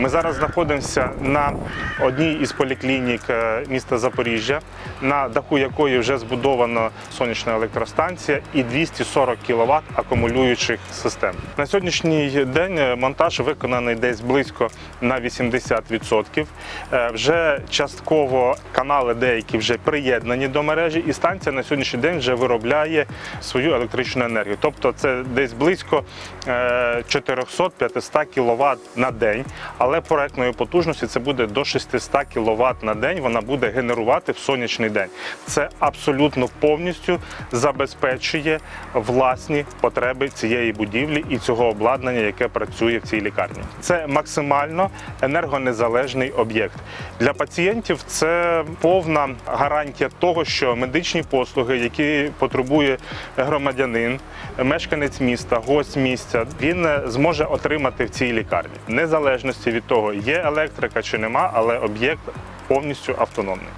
Ми зараз знаходимося на одній із поліклінік е, міста Запоріжжя, на даху якої вже збудовано сонячна електростанція і 240 кВт акумулюючих систем. На сьогоднішній день е, монтаж виконаний десь близько на 80%. Е, Вже частково канали деякі вже приєднані до мережі, і станція на сьогоднішній день вже виробляє свою електричну енергію. Тобто це десь близько е, 400-500 кВт на день, але проектної потужності це буде до 600 кВт на день. Вона буде генерувати в сонячний день. Це абсолютно повністю забезпечує власні потреби цієї будівлі і цього обладнання, яке працює в цій лікарні. Це максимально енергонезалежний об'єкт для пацієнтів. Це повна гарантія того, що медичні послуги, які потребує громадянин, мешканець міста, гость місця, він е, зможе отримати в цій лікарні, незалежності від того, є електрика чи нема, але об'єкт повністю автономний.